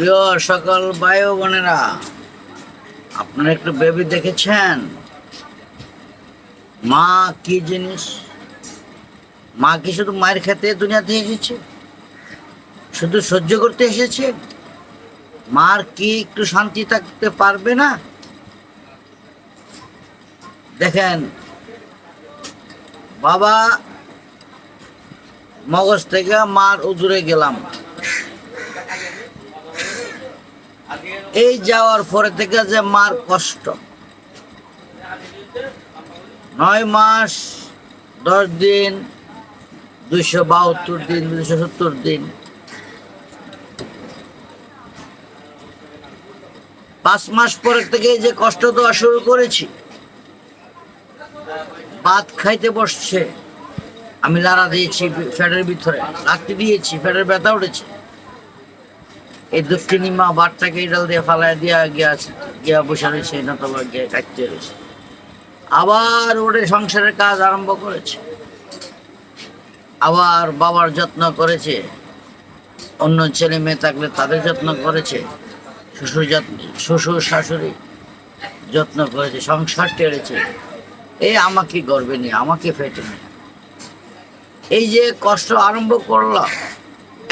প্রিয় সকল ও বোনেরা, আপনারা একটু বেবি দেখেছেন? মা কি জিনিস? মা কি শুধু মায়ের খেতে দুনিয়াতে এসেছে? শুধু সহ্য করতে এসেছে? মার কি একটু শান্তি থাকতে পারবে না? দেখেন, বাবা মগজ থেকে মার উদুরে গেলাম। এই যাওয়ার পরে থেকে যে মার কষ্ট। নয় মাস, দশ দিন, দুইশো বাহাত্তর দিন, দুইশো সত্তর দিন। পাঁচ মাস পরে থেকে যে কষ্ট দেওয়া শুরু করেছি। ভাত খাইতে বসছে। আমি লাড়া দিয়েছি ফ্যাটের ভিতরে লাত্তি দিয়েছি, ফ্যাটের ব্যথা উঠেছে। এই দক্ষিণী মা বাটটাকে ডাল দিয়ে ফালায় দিয়া গিয়া গিয়া বসে রয়েছে নতবা গিয়ে কাটতে রয়েছে। আবার ওরে সংসারের কাজ আরম্ভ করেছে। আবার বাবার যত্ন করেছে। অন্য ছেলে মেয়ে থাকলে তাদের যত্ন করেছে। শ্বশুর যত্ন, শ্বশুর শাশুড়ি যত্ন করেছে, সংসার টেড়েছে। এ আমাকে গর্বে নিয়ে, আমাকে ফেটে নিয়ে। এই যে কষ্ট আরম্ভ করল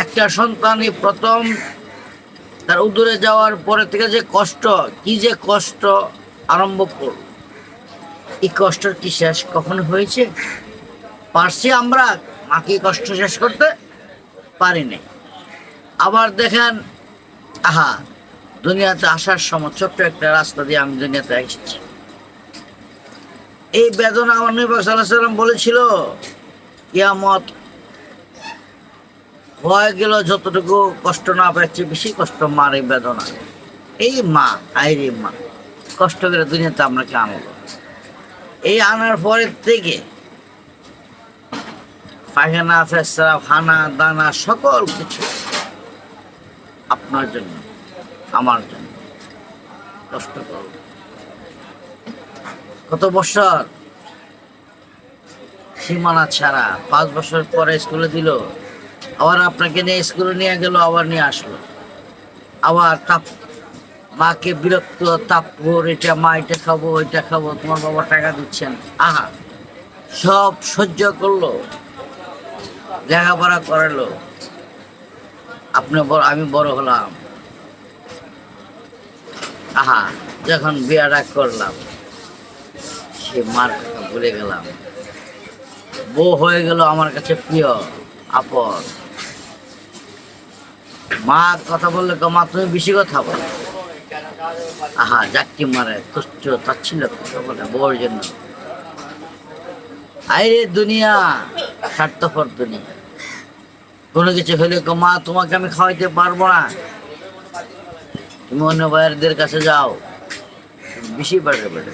একটা সন্তানই প্রথম তার উদরে যাওয়ার পরে থেকে যে কষ্ট, কি যে কষ্ট আরম্ভ করল এই কষ্টর কি শেষ কখন হয়েছে? পারছি আমরা, মাকে কষ্ট শেষ করতে? পারিনি। আবার দেখেন, আহা, দুনিয়াতে আসার সময় ছোট্ট একটা রাস্তা দিয়ে আমি দুনিয়াতে এসেছি। এই বেদনা আমার নবী সাল্লাহ সাল্লাম বলেছিল ইয়ামত হয়ে গেল যতটুকু কষ্ট না পাচ্ছে, বেশি কষ্ট মার এই বেদনা। এই মা, আইরে মা, কষ্ট করে দুনিয়াতে আপনাকে আনলো এই আনার পরের থেকে পায়খানা, ফেসরা, খানা, দানা, সকল কিছু আপনার জন্য, আমার জন্য। কষ্ট করো। কত বছর? সীমানা ছাড়া। পাঁচ বছর পরে স্কুলে দিল। আবার আপনাকে নিয়ে স্কুলে নিয়ে গেল, আবার নিয়ে আসলো। আবার তাপ, মাকে বিরক্ত তাপ্পর এটা মা, এটা খাব, ওইটা খাব, তোমার বাবা টাকা দিচ্ছেন আহা, সব সহ্য করল, লেখাপড়া করালো। আপনি আমি বড় হলাম। আহা, যখন বিয়াটা করলাম, সে মার কথা ভুলে গেলাম। বউ হয়ে গেল আমার কাছে প্রিয়, আপন। মা কথা বললে তো মা তুমি বেশি কথা বলো। আহা যাকে মারে, তুচ্ছ তাচ্ছিল কথা বলে, বউর জন্য। আইরে দুনিয়া, স্বার্থপর দুনিয়া। কোনো কিছু হলে মা, তোমাকে আমি খাওয়াইতে পারব না। তুমি অন্য ভাইয়ারদের কাছে যাও। বেশি বাড়ে বাড়ে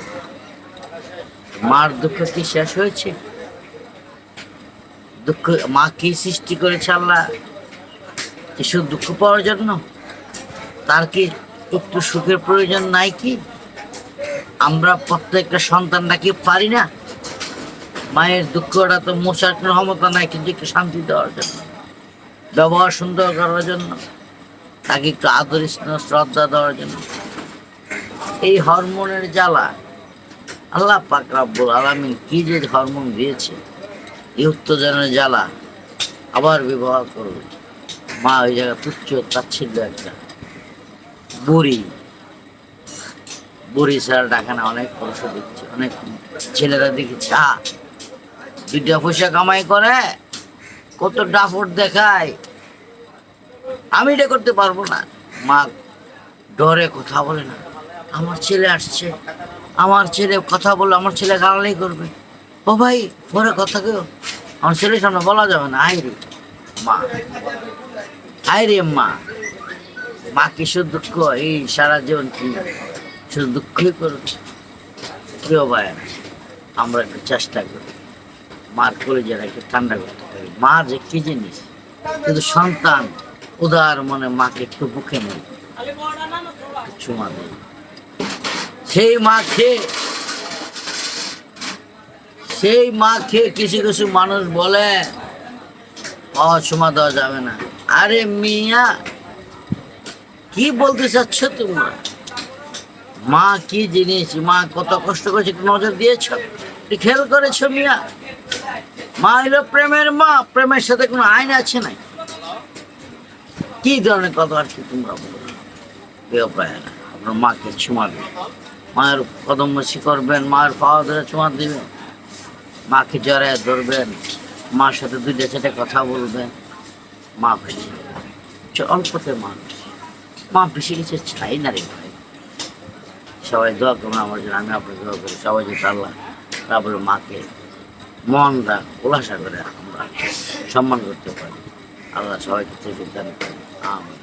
মার দুঃখ কি শেষ হয়েছে? দুঃখ, মা কি সৃষ্টি করেছে আল্লাহ? কি শুধু দুঃখ পাওয়ার জন্য? তার কি একটু সুখের প্রয়োজন নাই কি? আমরা প্রত্যেকটা সন্তানরা কি পারি না? মায়ের দুঃখটা তো মোশার ক্ষমতা নাই, কিন্তু একটু শান্তি দেওয়ার জন্য, ব্যবহার সুন্দর করার জন্য, তাকে একটু আদর, স্নেহ, শ্রদ্ধা দেওয়ার জন্য। এই হরমোনের জ্বালা, আল্লাহ পাক রাব্বুল আলামিন কি যে হরমোন দিয়েছে, এই উত্তেজনের জ্বালা আবার ব্যবহার করবে। মা ওই জায়গায় তুচ্ছ তাচ্ছিল্য একটা। বুড়ি। বুড়ি ছাড়া ডাকে না অনেক পুরুষ দেখছি অনেক ছেলেরা দেখি চা দুইটা পয়সা কামাই করে, কত ডাফর দেখায়। আমি এটা করতে পারব না। মা ডরে কথা বলে না, আমার ছেলে আসছে, আমার ছেলে কথা বলে আমার ছেলে গালালি করবে। ও ভাই, পরে কথা কেউ আমার ছেলের সামনে বলা যাবে না আই রে। মা আই রে মা। মা কি শুধু দুঃখ? এই সারা জীবন কি? শুধু দুঃখই করবে প্রিয় ভাই আমরা একটু চেষ্টা করি। মার করে যারা একটু ঠান্ডা করতে পারি। মা যে কি জিনিস? কিন্তু সন্তান উদার মনে মাকে একটু বুকে নেই চুমা দেয় সেই মা খেয়ে সেই মা খেয়ে কিছু কিছু মানুষ বলে অসমা দেওয়া যাবে না। আরে মিয়া, কি বলতে চাচ্ছ তোমরা? মা, কি জিনিস? মা, কত কষ্ট করেছে একটু নজর দিয়েছ? খেয়াল করেছ মিয়া? মা হইল প্রেমের মা, প্রেমের সাথে কোনো আইন আছে নাই? কি ধরনের কথা আর কি তোমরা বলো আপনার মাকে ছুমা দেবেন মায়ের কদম করবেন মায়ের পাওয়া ধরে চুমা দিবেন। মাকে জড়ায় ধরবেন। মার সাথে দুইটা চারটে কথা বলবে। মা খুশি। অল্পতে মা খুশি। মা বেশি কিছু চাই না রে ভাই। সবাই দোয়া করুন আমার জন্য, আমি আপনার দোয়া করি। সবাই যে আল্লাহ তারপরে মাকে মনটা উল্লাসা করে আমরা সম্মান করতে পারি। আল্লাহ সবাইকে থেকে দান আমিন।